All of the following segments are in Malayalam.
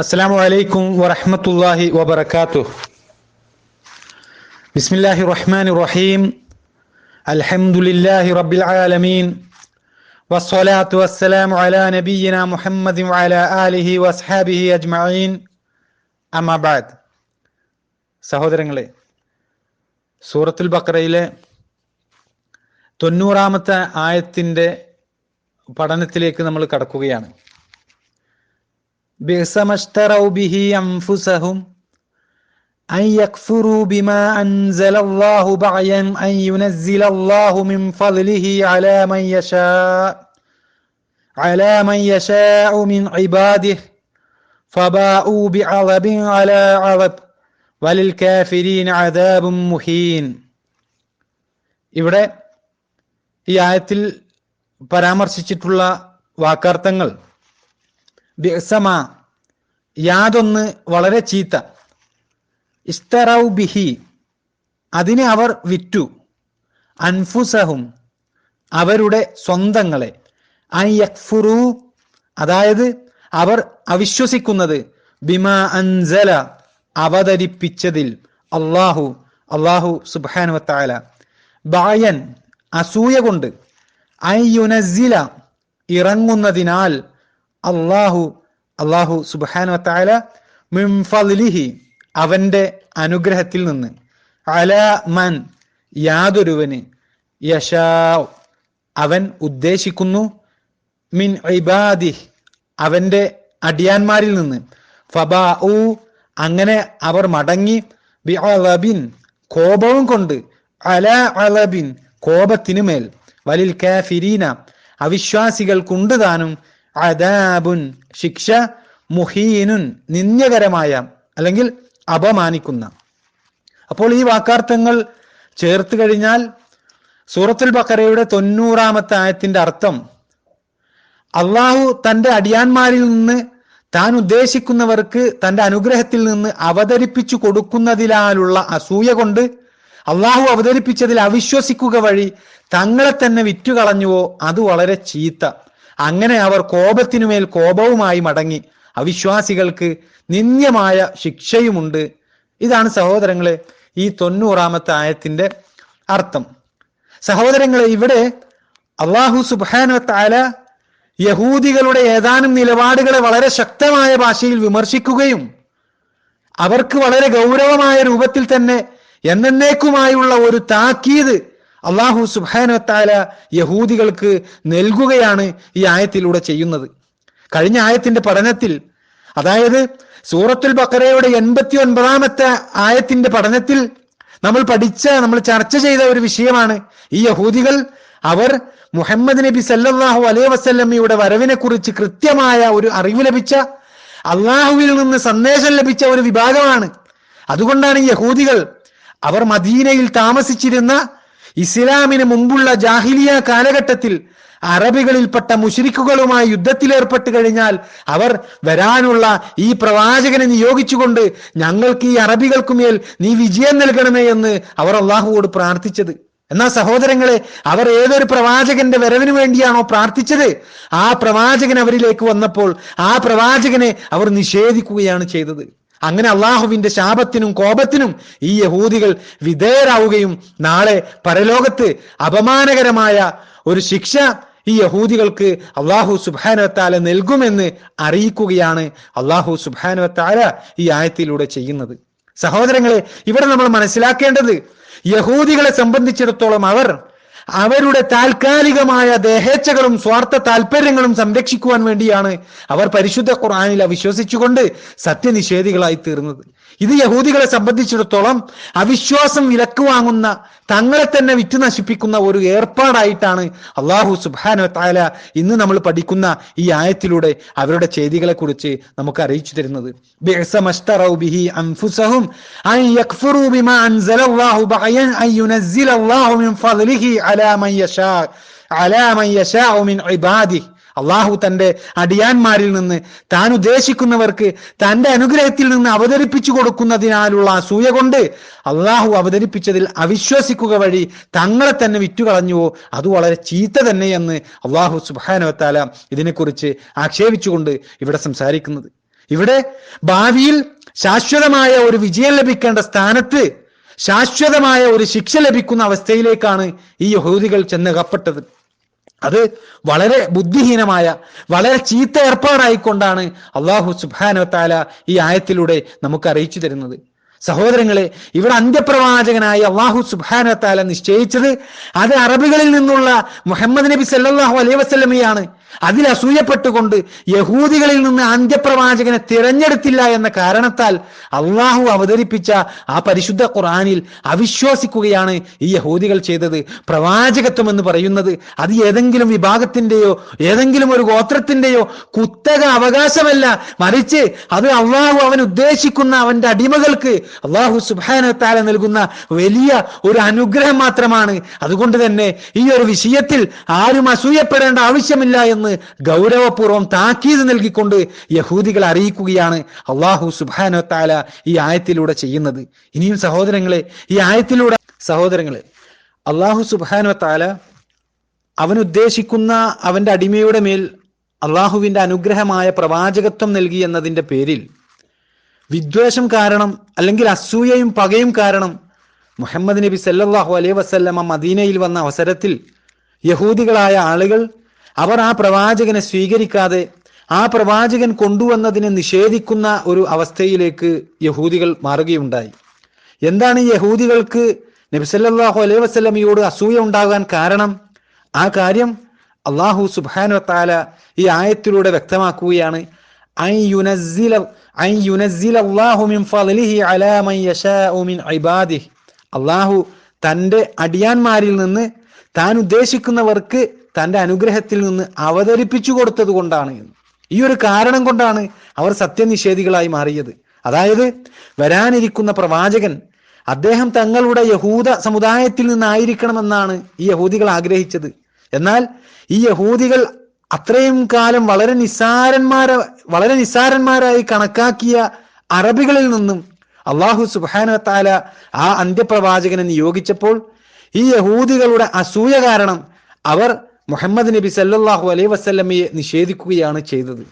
അസ്സാം വലൈക്കും വറഹമത്തല്ലാഹി വബർക്കാത്തു ബിസ്മില്ലാഹി റഹ്മാൻ റഹീം. അൽഹംദുലില്ലാഹി റബ്ബിൽ ആലമീൻ. വസ്സലാത്തു വസ്സലാം അലാ നബീന മുഹമ്മദ് അലാ ആലിഹി വസ്ഹാബിഹി അജ്മഈൻ. അമാബാദ് സഹോദരങ്ങളെ സൂറത്തുൽ ബക്രയിലെ തൊണ്ണൂറാമത്തെ ആയത്തിന്റെ പഠനത്തിലേക്ക് നമ്മൾ കടക്കുകയാണ്. بئس ما اشتروا به أنفسهم أن يكفروا بما أنزل الله بغيا أن ينزل الله من فضله على من يشاء على من يشاء من عباده فباءوا بعذب على عذب وللكافرين عذاب مهين ഇവിടെ ഈ ആയത്തിൽ പരാമർശിച്ചിട്ടുള്ള വാക്കാർത്ഥങ്ങൾ ബിസമ. യാതൊന്ന് വളരെ ചീത്ത. ഇസ്തറൗ ബിഹി അതിനെ അവർ വിറ്റു. അൻഫുസഹും. അവരുടെ സ്വന്തങ്ങളെ. യക്ഫുറു. അതായത് അവർ അവിശ്വസിക്കുന്നത്. ബിമാ അൻസല. അവതരിപ്പിച്ചതിൽ. അള്ളാഹു. അള്ളാഹു സുബാന ബായൻ. അസൂയ കൊണ്ട്. യുനസില ഇറങ്ങുന്നതിനാൽ അള്ളാഹു അള്ളാഹു സുബാനു താല അവന്റെ അനുഗ്രഹത്തിൽ നിന്ന്. അല മൻ യാതൊരുവന് യശാ അവൻ ഉദ്ദേശിക്കുന്നു. മിൻ ഇബാദി അവന്റെ അടിയാന്മാരിൽ നിന്ന്. ഫബാ ഊ അങ്ങനെ അവർ മടങ്ങി. ബി കോപവും കൊണ്ട്. അല അലബിൻ കോപത്തിനുമേൽ. വലിൽ കാഫിരീന അവിശ്വാസികൾക്കുണ്ട് താനും. അദാബുൻ ശിക്ഷ മുഹീനുൻ നിന്ദ്യകരമായ അല്ലെങ്കിൽ അപമാനിക്കുന്ന. അപ്പോൾ ഈ വാക്കാർത്ഥങ്ങൾ ചേർത്ത് കഴിഞ്ഞാൽ സൂറത്തുൽ ബക്കറയുടെ തൊണ്ണൂറാമത്തെ ആയത്തിന്റെ അർത്ഥം അള്ളാഹു തന്റെ അടിയാന്മാരിൽ നിന്ന് താൻ ഉദ്ദേശിക്കുന്നവർക്ക് തന്റെ അനുഗ്രഹത്തിൽ നിന്ന് അവതരിപ്പിച്ചു കൊടുക്കുന്നതിലാലുള്ള അസൂയ കൊണ്ട് അള്ളാഹു അവതരിപ്പിച്ചതിൽ അവിശ്വസിക്കുക വഴി തങ്ങളെ തന്നെ വിറ്റുകളഞ്ഞുവോ? അത് വളരെ ചീത്ത. അങ്ങനെ അവർ കോപത്തിനുമേൽ കോപവുമായി മടങ്ങി. അവിശ്വാസികൾക്ക് നിന്ദ്യമായ ശിക്ഷയുമുണ്ട്. ഇതാണ് സഹോദരങ്ങളെ ഈ തൊണ്ണൂറാമത്തെ ആയത്തിന്റെ അർത്ഥം. സഹോദരങ്ങളെ ഇവിടെ അള്ളാഹു സുബാന താല യഹൂദികളുടെ ഏതാനും നിലപാടുകളെ വളരെ ശക്തമായ ഭാഷയിൽ വിമർശിക്കുകയും അവർക്ക് വളരെ ഗൗരവമായ രൂപത്തിൽ തന്നെ എന്നേക്കുമായുള്ള ഒരു താക്കീത് അള്ളാഹു സുബാനത്താല യഹൂദികൾക്ക് നൽകുകയാണ് ഈ ആയത്തിലൂടെ ചെയ്യുന്നത്. കഴിഞ്ഞ ആയത്തിന്റെ പഠനത്തിൽ അതായത് സൂറത്തുൽ ബക്കറയുടെ എൺപത്തി ഒൻപതാമത്തെ ആയത്തിന്റെ പഠനത്തിൽ നമ്മൾ പഠിച്ച നമ്മൾ ചർച്ച ചെയ്ത ഒരു വിഷയമാണ് ഈ യഹൂദികൾ അവർ മുഹമ്മദ് നബി സല്ലാഹു അലൈ വസല്ലമ്മയുടെ വരവിനെ കുറിച്ച് കൃത്യമായ ഒരു അറിവ് ലഭിച്ച അള്ളാഹുവിൽ നിന്ന് സന്ദേശം ലഭിച്ച ഒരു വിഭാഗമാണ്. അതുകൊണ്ടാണ് യഹൂദികൾ അവർ മദീനയിൽ താമസിച്ചിരുന്ന ഇസ്ലാമിന് മുമ്പുള്ള ജാഹിലിയ കാലഘട്ടത്തിൽ അറബികളിൽപ്പെട്ട മുഷരിക്കുകളുമായി യുദ്ധത്തിലേർപ്പെട്ട് കഴിഞ്ഞാൽ അവർ വരാനുള്ള ഈ പ്രവാചകനെ നിയോഗിച്ചുകൊണ്ട് ഞങ്ങൾക്ക് ഈ അറബികൾക്കുമേൽ നീ വിജയം നൽകണമേ എന്ന് അവർ അള്ളാഹുവോട് പ്രാർത്ഥിച്ചത്. എന്നാൽ സഹോദരങ്ങളെ അവർ ഏതൊരു പ്രവാചകന്റെ വരവിന് വേണ്ടിയാണോ പ്രാർത്ഥിച്ചത്? ആ പ്രവാചകൻ അവരിലേക്ക് വന്നപ്പോൾ ആ പ്രവാചകനെ അവർ നിഷേധിക്കുകയാണ് ചെയ്തത്. അങ്ങനെ അള്ളാഹുവിന്റെ ശാപത്തിനും കോപത്തിനും ഈ യഹൂദികൾ വിധേയരാവുകയും നാളെ പരലോകത്ത് അപമാനകരമായ ഒരു ശിക്ഷ ഈ യഹൂദികൾക്ക് അള്ളാഹു സുബാനുവത്താല നൽകുമെന്ന് അറിയിക്കുകയാണ് അള്ളാഹു സുബാനുവത്താല ഈ ആയത്തിലൂടെ ചെയ്യുന്നത്. സഹോദരങ്ങളെ ഇവിടെ നമ്മൾ മനസ്സിലാക്കേണ്ടത് യഹൂദികളെ സംബന്ധിച്ചിടത്തോളം അവർ അവരുടെ താൽക്കാലികമായ ദേഹേച്ഛകളും സ്വാർത്ഥ താല്പര്യങ്ങളും സംരക്ഷിക്കുവാൻ വേണ്ടിയാണ് അവർ പരിശുദ്ധ ഖുർആാനിൽ അവിശ്വസിച്ചുകൊണ്ട് സത്യനിഷേധികളായി തീർന്നത്. ഇത് യഹൂദികളെ സംബന്ധിച്ചിടത്തോളം അവിശ്വാസം വിലക്ക് വാങ്ങുന്ന തങ്ങളെ തന്നെ വിറ്റു നശിപ്പിക്കുന്ന ഒരു ഏർപ്പാടായിട്ടാണ് അള്ളാഹു സുബാന താല ഇന്ന് നമ്മൾ പഠിക്കുന്ന ഈ ആയത്തിലൂടെ അവരുടെ ചെയ്തികളെ കുറിച്ച് നമുക്ക് അറിയിച്ചു തരുന്നത്. അള്ളാഹു തന്റെ അടിയാന്മാരിൽ നിന്ന് താൻ ഉദ്ദേശിക്കുന്നവർക്ക് തന്റെ അനുഗ്രഹത്തിൽ നിന്ന് അവതരിപ്പിച്ചു കൊടുക്കുന്നതിനാലുള്ള അസൂയ കൊണ്ട് അള്ളാഹു അവതരിപ്പിച്ചതിൽ അവിശ്വസിക്കുക വഴി തങ്ങളെ തന്നെ വിറ്റുകളഞ്ഞുവോ അത് വളരെ ചീത്ത തന്നെയെന്ന് അള്ളാഹു സുബാനവത്താല ഇതിനെക്കുറിച്ച് ആക്ഷേപിച്ചുകൊണ്ട് ഇവിടെ സംസാരിക്കുന്നത്. ഇവിടെ ഭാവിയിൽ ശാശ്വതമായ ഒരു വിജയം ലഭിക്കേണ്ട സ്ഥാനത്ത് ശാശ്വതമായ ഒരു ശിക്ഷ ലഭിക്കുന്ന അവസ്ഥയിലേക്കാണ് ഈ യഹൂദികൾ ചെന്നകപ്പെട്ടത്. അത് വളരെ ബുദ്ധിഹീനമായ വളരെ ചീത്ത ഏർപ്പാടായിക്കൊണ്ടാണ് അള്ളാഹു സുബാനോ താല ഈ ആയത്തിലൂടെ നമുക്ക് അറിയിച്ചു തരുന്നത്. സഹോദരങ്ങളെ ഇവിടെ അന്ത്യപ്രവാചകനായി അള്ളാഹു സുബാനത്താല താല നിശ്ചയിച്ചത് അത് അറബികളിൽ നിന്നുള്ള മുഹമ്മദ് നബി സല്ലാഹു അലൈഹി അസൂയപ്പെട്ടുകൊണ്ട് യഹൂദികളിൽ നിന്ന് അന്ത്യപ്രവാചകനെ തിരഞ്ഞെടുത്തില്ല എന്ന കാരണത്താൽ അള്ളാഹു അവതരിപ്പിച്ച ആ പരിശുദ്ധ ഖുറാനിൽ അവിശ്വസിക്കുകയാണ് ഈ യഹൂദികൾ ചെയ്തത്. പ്രവാചകത്വം എന്ന് പറയുന്നത് അത് ഏതെങ്കിലും വിഭാഗത്തിന്റെയോ ഏതെങ്കിലും ഒരു ഗോത്രത്തിന്റെയോ കുത്തക അവകാശമല്ല. മറിച്ച് അത് അള്ളാഹു അവൻ ഉദ്ദേശിക്കുന്ന അവന്റെ അടിമകൾക്ക് അള്ളാഹു സുബാനത്താല നൽകുന്ന വലിയ ഒരു അനുഗ്രഹം മാത്രമാണ്. അതുകൊണ്ട് തന്നെ ഈ ഒരു വിഷയത്തിൽ ആരും അസൂയപ്പെടേണ്ട ആവശ്യമില്ല എന്ന് ഗൗരവപൂർവം താക്കീത് നൽകിക്കൊണ്ട് യഹൂദികളെ അറിയിക്കുകയാണ് അള്ളാഹു സുബാനോ ഈ ആയത്തിലൂടെ ചെയ്യുന്നത്. ഇനിയും സഹോദരങ്ങളെ ഈ ആയത്തിലൂടെ സഹോദരങ്ങളെ അള്ളാഹു സുബാനോ താല അവൻ ഉദ്ദേശിക്കുന്ന അവന്റെ അടിമയുടെ മേൽ അള്ളാഹുവിന്റെ അനുഗ്രഹമായ പ്രവാചകത്വം നൽകി എന്നതിന്റെ പേരിൽ വിദ്വേഷം കാരണം അല്ലെങ്കിൽ അസൂയയും പകയും കാരണം മുഹമ്മദ് നബി സല്ലാഹു അലൈഹി വസല്ലമ മദീനയിൽ വന്ന അവസരത്തിൽ യഹൂദികളായ ആളുകൾ അവർ ആ പ്രവാചകനെ സ്വീകരിക്കാതെ ആ പ്രവാചകൻ കൊണ്ടുവന്നതിനെ നിഷേധിക്കുന്ന ഒരു അവസ്ഥയിലേക്ക് യഹൂദികൾ മാറുകയുണ്ടായി. എന്താണ് യഹൂദികൾക്ക് നബിസല്ലാഹു അലൈഹി വസ്ലമിയോട് അസൂയ ഉണ്ടാകാൻ കാരണം? ആ കാര്യം അള്ളാഹു സുബ്ഹാനഹു താല ഈ ആയത്തിലൂടെ വ്യക്തമാക്കുകയാണ്. അള്ളാഹു തന്റെ അടിയാന്മാരിൽ നിന്ന് താൻ ഉദ്ദേശിക്കുന്നവർക്ക് തന്റെ അനുഗ്രഹത്തിൽ നിന്ന് അവതരിപ്പിച്ചു കൊടുത്തത് കൊണ്ടാണ്. ഈ ഒരു കാരണം കൊണ്ടാണ് അവർ സത്യനിഷേധികളായി മാറിയത് അതായത് വരാനിരിക്കുന്ന പ്രവാചകൻ അദ്ദേഹം തങ്ങളുടെ യഹൂദ സമുദായത്തിൽ നിന്നായിരിക്കണമെന്നാണ് ഈ യഹൂദികൾ ആഗ്രഹിച്ചത് എന്നാൽ ഈ യഹൂദികൾ അത്രയും കാലം വളരെ നിസ്സാരന്മാര വളരെ നിസ്സാരന്മാരായി കണക്കാക്കിയ അറബികളിൽ നിന്നും അള്ളാഹു സുബാന ആ അന്ത്യപ്രവാചകനെ നിയോഗിച്ചപ്പോൾ ഈ യഹൂദികളുടെ അസൂയ കാരണം അവർ മുഹമ്മദ് നബി സല്ലാഹു അലൈ വസല്ലമയെ നിഷേധിക്കുകയാണ് ചെയ്തത്.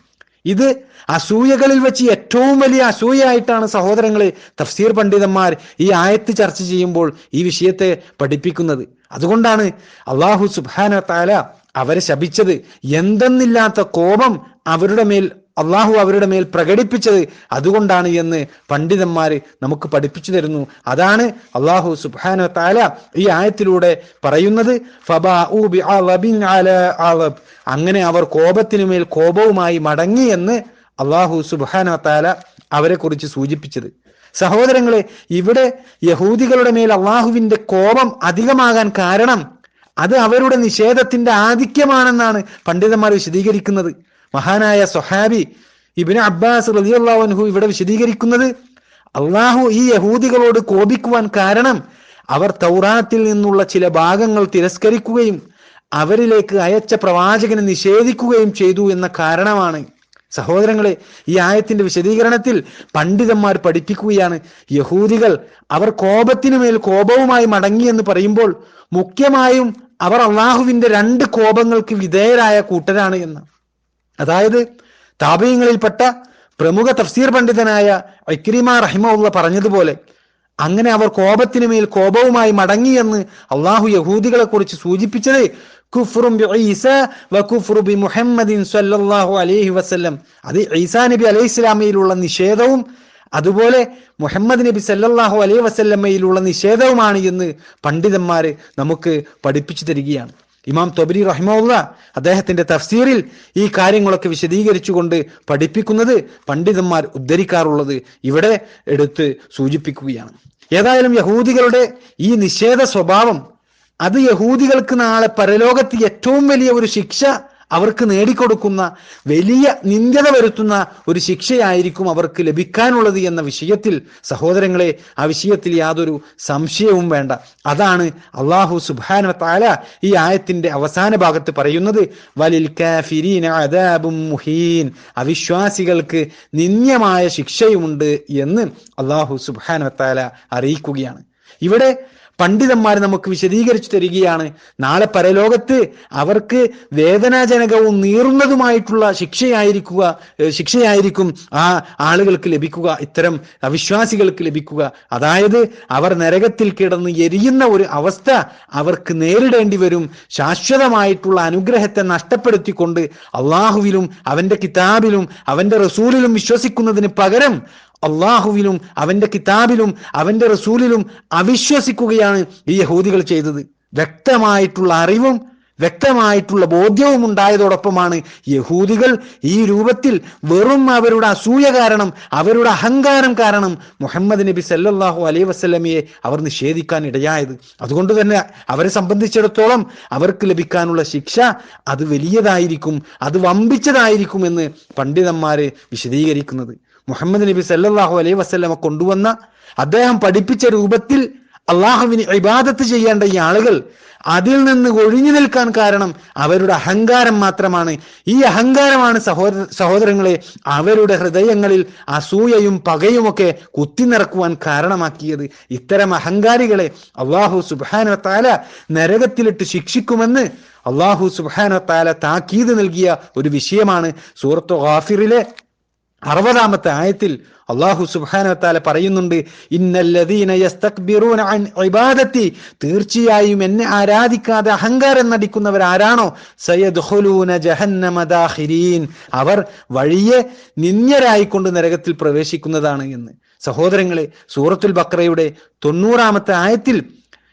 ഇത് അസൂയകളിൽ വെച്ച് ഏറ്റവും വലിയ അസൂയായിട്ടാണ് സഹോദരങ്ങളെ തഫ്സീർ പണ്ഡിതന്മാർ ഈ ആയത്ത് ചർച്ച ചെയ്യുമ്പോൾ ഈ വിഷയത്തെ പഠിപ്പിക്കുന്നത്. അതുകൊണ്ടാണ് അള്ളാഹു സുബാന താല അവരെ ശപിച്ചത്. എന്തെന്നില്ലാത്ത കോപം അവരുടെ മേൽ അള്ളാഹു അവരുടെ മേൽ പ്രകടിപ്പിച്ചത് അതുകൊണ്ടാണ് എന്ന് പണ്ഡിതന്മാര് നമുക്ക് പഠിപ്പിച്ചു തരുന്നു. അതാണ് അള്ളാഹു സുബാന താല ഈ ആയത്തിലൂടെ പറയുന്നത്. അങ്ങനെ അവർ കോപത്തിനു മേൽ കോപവുമായി മടങ്ങി എന്ന് അള്ളാഹു സുബാന താല അവരെ കുറിച്ച് സൂചിപ്പിച്ചത്. സഹോദരങ്ങളെ ഇവിടെ യഹൂദികളുടെ മേൽ അള്ളാഹുവിന്റെ കോപം അധികമാകാൻ കാരണം അത് അവരുടെ നിഷേധത്തിന്റെ ആധിക്യമാണെന്നാണ് പണ്ഡിതന്മാർ വിശദീകരിക്കുന്നത്. മഹാനായ സൊഹാബി ഇബിന് അബ്ബാസ് റലിയല്ലാഹു ഇവിടെ വിശദീകരിക്കുന്നത് അള്ളാഹു ഈ യഹൂദികളോട് കോപിക്കുവാൻ കാരണം അവർ തൗറാത്തിൽ നിന്നുള്ള ചില ഭാഗങ്ങൾ തിരസ്കരിക്കുകയും അവരിലേക്ക് അയച്ച പ്രവാചകനെ നിഷേധിക്കുകയും ചെയ്തു എന്ന കാരണമാണ്. സഹോദരങ്ങളെ ഈ ആയത്തിന്റെ വിശദീകരണത്തിൽ പണ്ഡിതന്മാർ പഠിപ്പിക്കുകയാണ്. യഹൂദികൾ അവർ കോപത്തിനു മേൽ കോപവുമായി മടങ്ങി എന്ന് പറയുമ്പോൾ മുഖ്യമായും അവർ അള്ളാഹുവിന്റെ രണ്ട് കോപങ്ങൾക്ക് വിധേയരായ കൂട്ടരാണ് എന്ന്. അതായത് താപയങ്ങളിൽപ്പെട്ട പ്രമുഖ തഫ്സീർ പണ്ഡിതനായ ഇക്രിമ റഹിമുള്ള പറഞ്ഞതുപോലെ അങ്ങനെ അവർ കോപത്തിനു മേൽ കോപവുമായി മടങ്ങി എന്ന് അള്ളാഹു യഹൂദികളെ കുറിച്ച് സൂചിപ്പിച്ചത് കുഫ്റും സ്വല്ലല്ലാഹു അലൈഹി വസല്ലം. അത് ഈസാ നബി അലൈഹി ഇസ്ലാമയിലുള്ള നിഷേധവും അതുപോലെ മുഹമ്മദ് നബി സല്ലല്ലാഹു അലൈഹി വസല്ലമയിലുള്ള നിഷേധവുമാണ് എന്ന് പണ്ഡിതന്മാര് നമുക്ക് പഠിപ്പിച്ചു തരികയാണ്. ഇമാം തൊബരി റഹ്മുള്ള അദ്ദേഹത്തിന്റെ തഫ്സീറിൽ ഈ കാര്യങ്ങളൊക്കെ വിശദീകരിച്ചുകൊണ്ട് പഠിപ്പിക്കുന്നത് പണ്ഡിതന്മാർ ഉദ്ധരിക്കാറുള്ളത് ഇവിടെ എടുത്ത് സൂചിപ്പിക്കുകയാണ്. ഏതായാലും യഹൂദികളുടെ ഈ നിഷേധ സ്വഭാവം അത് യഹൂദികൾക്ക് നാളെ പരലോകത്ത് ഏറ്റവും വലിയ ഒരു ശിക്ഷ അവർക്ക് നേടിക്കൊടുക്കുന്ന വലിയ നിന്ദ്യത വരുത്തുന്ന ഒരു ശിക്ഷയായിരിക്കും അവർക്ക് ലഭിക്കാനുള്ളത് എന്ന വിഷയത്തിൽ സഹോദരങ്ങളെ ആ വിഷയത്തിൽ യാതൊരു സംശയവും വേണ്ട. അതാണ് അള്ളാഹു സുബാന താല ഈ ആയത്തിന്റെ അവസാന ഭാഗത്ത് പറയുന്നത് വലിൽ മുഹീൻ. അവിശ്വാസികൾക്ക് നിന്ദ്യമായ ശിക്ഷയുമുണ്ട് എന്ന് അള്ളാഹു സുബാന താല അറിയിക്കുകയാണ്. ഇവിടെ പണ്ഡിതന്മാർ നമുക്ക് വിശദീകരിച്ചു തരികയാണ്. നാളെ പരലോകത്ത് അവർക്ക് വേദനാജനകവും നീറുന്നതുമായിട്ടുള്ള ശിക്ഷയായിരിക്കുക ശിക്ഷയായിരിക്കും ആ ആളുകൾക്ക് ലഭിക്കുക ഇത്തരം അവിശ്വാസികൾക്ക് ലഭിക്കുക. അതായത് അവർ നരകത്തിൽ കിടന്ന് എരിയുന്ന ഒരു അവസ്ഥ അവർക്ക് നേരിടേണ്ടി വരും. ശാശ്വതമായിട്ടുള്ള അനുഗ്രഹത്തെ നഷ്ടപ്പെടുത്തിക്കൊണ്ട് അള്ളാഹുവിലും അവന്റെ കിതാബിലും അവന്റെ റസൂലിലും വിശ്വസിക്കുന്നതിന് പകരം അള്ളാഹുവിലും അവന്റെ കിതാബിലും അവന്റെ റസൂലിലും അവിശ്വസിക്കുകയാണ് ഈ യഹൂദികൾ ചെയ്തത്. വ്യക്തമായിട്ടുള്ള അറിവും വ്യക്തമായിട്ടുള്ള ബോധ്യവും ഉണ്ടായതോടൊപ്പമാണ് യഹൂദികൾ ഈ രൂപത്തിൽ വെറും അവരുടെ അസൂയ കാരണം അവരുടെ അഹങ്കാരം കാരണം മുഹമ്മദ് നബി സല്ലാഹു അലൈ വസല്ലമയെ അവർ നിഷേധിക്കാൻ ഇടയായത്. അതുകൊണ്ട് തന്നെ അവരെ സംബന്ധിച്ചിടത്തോളം അവർക്ക് ലഭിക്കാനുള്ള ശിക്ഷ അത് വലിയതായിരിക്കും അത് വമ്പിച്ചതായിരിക്കും എന്ന് പണ്ഡിതന്മാര് വിശദീകരിക്കുന്നത്. മുഹമ്മദ് നബി സല്ലാഹു അലൈ വസല്ലമ കൊണ്ടുവന്ന അദ്ദേഹം പഠിപ്പിച്ച രൂപത്തിൽ അള്ളാഹുവിന് ഇബാദത്ത് ചെയ്യേണ്ട ഈ ആളുകൾ അതിൽ നിന്ന് ഒഴിഞ്ഞു നിൽക്കാൻ കാരണം അവരുടെ അഹങ്കാരം മാത്രമാണ്. ഈ അഹങ്കാരമാണ് സഹോദര സഹോദരങ്ങളെ അവരുടെ ഹൃദയങ്ങളിൽ അസൂയയും പകയുമൊക്കെ കുത്തിനിറക്കുവാൻ കാരണമാക്കിയത്. ഇത്തരം അഹങ്കാരികളെ അള്ളാഹു സുബാന താല നരകത്തിലിട്ട് ശിക്ഷിക്കുമെന്ന് അള്ളാഹു സുബാന താല താക്കീത് നൽകിയ ഒരു വിഷയമാണ് സൂറത്ത് ഗാഫിറിലെ അറുപതാമത്തെ ആയത്തിൽ അള്ളാഹു സുബാനത്താല പറയുന്നുണ്ട് ഇബാദത്തി. തീർച്ചയായും എന്നെ ആരാധിക്കാതെ അഹങ്കാരം നടിക്കുന്നവർ ആരാണോ? ദാഖിരീൻ അവർ വഴിയെ നിന്യരായിക്കൊണ്ട് നരകത്തിൽ പ്രവേശിക്കുന്നതാണ് എന്ന്. സഹോദരങ്ങളെ സൂറത്തുൽ ബക്രയുടെ തൊണ്ണൂറാമത്തെ ആയത്തിൽ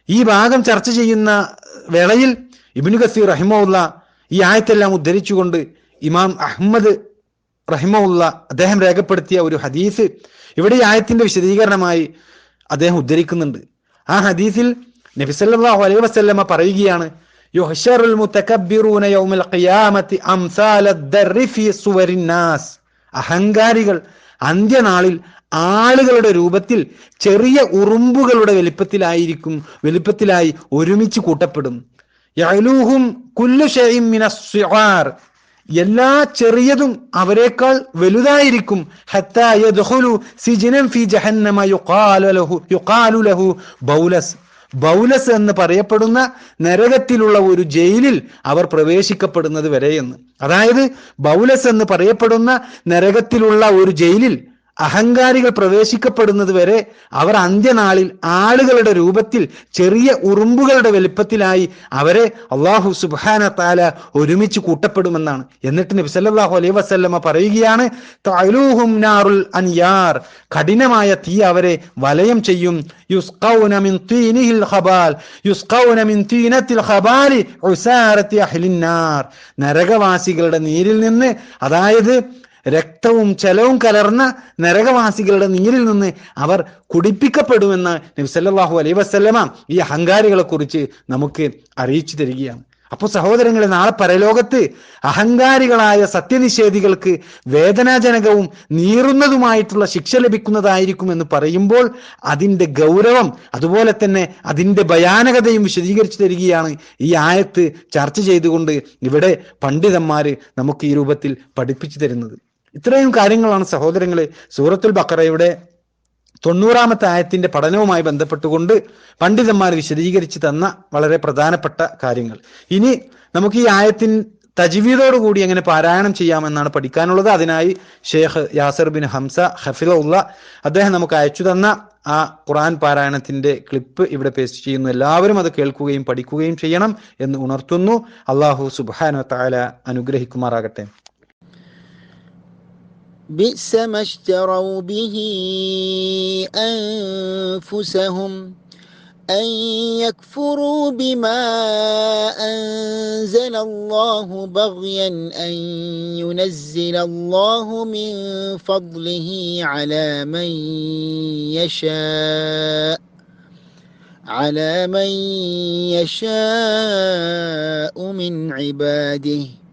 ഈ ഭാഗം ചർച്ച ചെയ്യുന്ന വേളയിൽ ഇബ്നു ഗസീർ റഹിമുള്ള ഈ ആയത്തെല്ലാം ഉദ്ധരിച്ചുകൊണ്ട് ഇമാം അഹമ്മദ് റഹിമുള്ള അദ്ദേഹം രേഖപ്പെടുത്തിയ ഒരു ഹദീസ് ഇവിടെ ഈ ആയത്തിന്റെ വിശദീകരണമായി അദ്ദേഹം ഉദ്ധരിക്കുന്നുണ്ട്. ആ ഹദീസിൽ നബി സല്ലല്ലാഹു അലൈഹി വസല്ലമ പറയുകയാണ് അഹങ്കാരികൾ അന്ത്യനാളിൽ ആളുകളുടെ രൂപത്തിൽ ചെറിയ ഉറുമ്പുകളുടെ വലിപ്പത്തിലായിരിക്കും വലിപ്പത്തിലായി ഒരുമിച്ച് കൂട്ടപ്പെടും. യഅലൂഹും കുല്ലു മിനസ്സിഗാർ എല്ലാ ചെറിയതും അവരെക്കാൾ വലുതായിരിക്കും. ബൗലസ്. ബൗലസ് എന്ന് പറയപ്പെടുന്ന നരകത്തിലുള്ള ഒരു ജയിലിൽ അവർ പ്രവേശിക്കപ്പെടുന്നത് എന്ന്. അതായത് ബൗലസ് എന്ന് പറയപ്പെടുന്ന നരകത്തിലുള്ള ഒരു ജയിലിൽ അഹങ്കാരികൾ പ്രവേശിക്കപ്പെടുന്നത് വരെ അവർ അന്ത്യനാളിൽ ആളുകളുടെ രൂപത്തിൽ ചെറിയ ഉറുമ്പുകളുടെ വലിപ്പത്തിലായി അവരെ അള്ളാഹു സുബാന താല ഒരുമിച്ച് കൂട്ടപ്പെടുമെന്നാണ്. എന്നിട്ട് നബിസല്ലാഹു അലൈ അലൈഹി വസല്ലമ പറയുകയാണ് നാറുൽ അൻയാർ കഠിനമായ തീ അവരെ വലയം ചെയ്യും. നരകവാസികളുടെ നീരിൽ നിന്ന് അതായത് രക്തവും ചെലവും കലർന്ന നരകവാസികളുടെ നീരിൽ നിന്ന് അവർ കുടിപ്പിക്കപ്പെടുമെന്ന് നബി അലൈ വസ്ലമ ഈ അഹങ്കാരികളെ കുറിച്ച് നമുക്ക് അറിയിച്ചു തരികയാണ്. അപ്പോൾ സഹോദരങ്ങളെ നാളെ പരലോകത്ത് അഹങ്കാരികളായ സത്യനിഷേധികൾക്ക് വേദനാജനകവും നീറുന്നതുമായിട്ടുള്ള ശിക്ഷ ലഭിക്കുന്നതായിരിക്കും എന്ന് പറയുമ്പോൾ അതിന്റെ ഗൗരവം അതുപോലെ തന്നെ അതിന്റെ ഭയാനകതയും വിശദീകരിച്ചു തരികയാണ് ഈ ആയത്ത് ചർച്ച ചെയ്തുകൊണ്ട് ഇവിടെ പണ്ഡിതന്മാര് നമുക്ക് ഈ രൂപത്തിൽ പഠിപ്പിച്ചു തരുന്നത്. ഇത്രയും കാര്യങ്ങളാണ് സഹോദരങ്ങളെ സൂറത്തുൽ ബക്കറയുടെ തൊണ്ണൂറാമത്തെ ആയത്തിന്റെ പഠനവുമായി ബന്ധപ്പെട്ടുകൊണ്ട് പണ്ഡിതന്മാർ വിശദീകരിച്ച് തന്ന വളരെ പ്രധാനപ്പെട്ട കാര്യങ്ങൾ. ഇനി നമുക്ക് ഈ ആയത്തിൻ തജ്വീദോട് കൂടി എങ്ങനെ പാരായണം ചെയ്യാമെന്നാണ് പഠിക്കാനുള്ളത്. അതിനായി ഷെയ്ഖ് യാസർ ബിൻ ഹംസ ഹഫിലുള്ള അദ്ദേഹം നമുക്ക് അയച്ചു തന്ന ആ ഖുറാൻ പാരായണത്തിന്റെ ക്ലിപ്പ് ഇവിടെ പേസ്റ്റ് ചെയ്യുന്നു. എല്ലാവരും അത് കേൾക്കുകയും പഠിക്കുകയും ചെയ്യണം എന്ന് ഉണർത്തുന്നു. അള്ളാഹു സുബാന താല അനുഗ്രഹിക്കുമാറാകട്ടെ. بئس ما اشتروا به أنفسهم أن يكفروا بما أنزل الله بغيا أن ينزل الله من فضله على من يشاء على من يشاء من عباده.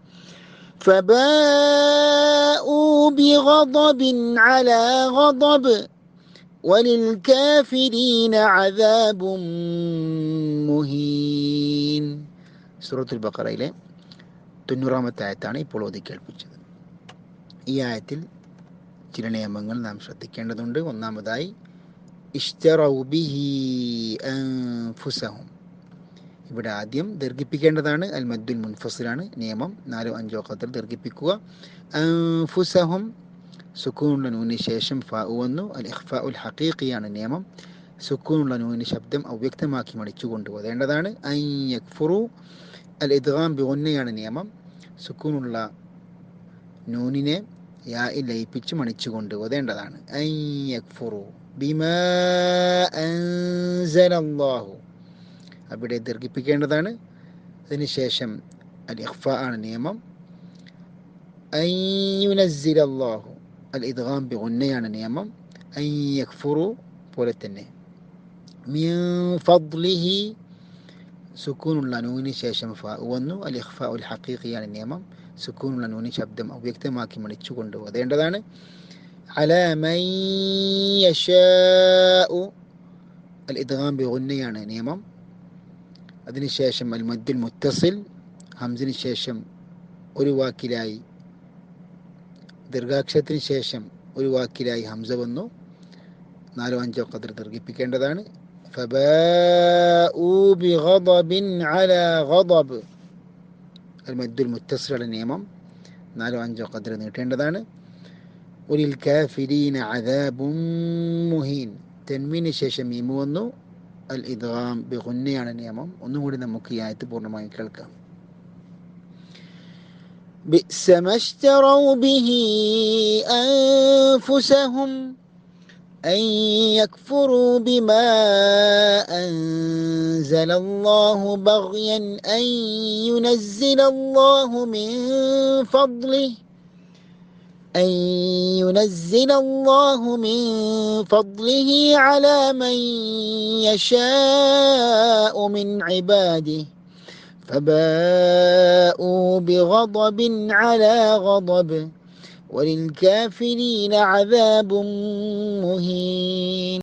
فباءوا بغضب على غضب وللكافرين عذاب മുഹീൻ സൂറത്തുൽ ബക്കറയിലെ തൊണ്ണൂറാമത്തെ ആയത്താണ് ഇപ്പോൾ ഓതി കേൾപ്പിച്ചത് ഈ ആയത്തിൽ ചില നിയമങ്ങൾ നാം ശ്രദ്ധിക്കേണ്ടതുണ്ട് ഒന്നാമതായി ഇഷ്തറൗ ബിഹി അൻഫുസഹും ഇവിടെ ആദ്യം ദീർഘിപ്പിക്കേണ്ടതാണ്. അൽ മദ്ദുൽ മുൻഫസിലാണ് നിയമം. നാലോ അഞ്ചോ ഖത്തർ ദീർഘിപ്പിക്കുക. ഫുസഹും സുക്കൂണുള്ള നൂന് ശേഷം ഫ വന്നു. അൽ ഇഖ്ഫ ഉൽ ഹഖീഖിയാണ് നിയമം. സുക്കൂണുള്ള നൂന് ശബ്ദം അവ്യക്തമാക്കി മടിച്ചു കൊണ്ടുപോകേണ്ടതാണ്. ഐ അൽ ഇദ്ഗാം ബിഒന്നയാണ് നിയമം. സുക്കൂണുള്ള നൂനിനെ യാ ലയിപ്പിച്ച് മണിച്ചു കൊണ്ടുപോകേണ്ടതാണ്. ഐ യക്ഫുറു ബിമാ അൻസലല്ലാഹു. അവിടെ ദീർഘിപ്പിക്കേണ്ടതാണ്. അതിനുശേഷം അൽ ഇഖ്ഫ ആണ് നിയമം. ഐ യുനസ്സിലല്ലാഹു അൽ ഇദ്ഗാം ബി ഉന്നയാണ് നിയമം. ഐ യക്ഫുറു പോലെ തന്നെ. ഫദ്ലിഹി സുക്കൂനുള്ള നൂന് ശേഷം ഫ വന്നു. അൽ ഇഖ്ഫ ഉൽ ഹക്കീഖിയാണ് നിയമം. സുക്കൂനുള്ള നൂന് ശബ്ദം അവ്യക്തമാക്കി മണിച്ചു കൊണ്ടുപോകേണ്ടതാണ് അല അൽ ഇദ്ഗാം ബി ഉന്നയാണ് നിയമം. അതിനുശേഷം അൽ മദ്ദുൽ മുത്തസിൽ ഹംസിന് ശേഷം ഒരു വാക്കിലായി ദീർഘാക്ഷരത്തിന് ശേഷം ഒരു വാക്കിലായി ഹംസ വന്നു. നാലോ അഞ്ചോ കതിർ ദീർഘിപ്പിക്കേണ്ടതാണ്. അൽ മദ്ദുൽ മുത്തസിലുടെ നിയമം നാലോ അഞ്ചോ കതിർ നീട്ടേണ്ടതാണ്. ഒരിൽ കാഫിരീന അദാബും മുഹീൻ. തെന്മീന് ശേഷം മീമു വന്നു. അൽ ഇദ്ഗാം ബിഗുന്നയാണ് നിയമം ഒന്നും കൂടി നമുക്ക് ഈ ആയത്ത് പൂർണ്ണമായും കേൾക്കാം بئس ما اشتروا به أنفسهم أن يكفروا بما أنزل الله بغيا أن ينزل الله من فضله أن ينزل الله من فضله على من يشاء من عباده. فباءوا بغضب على غضب. وللكافرين عذاب مهين.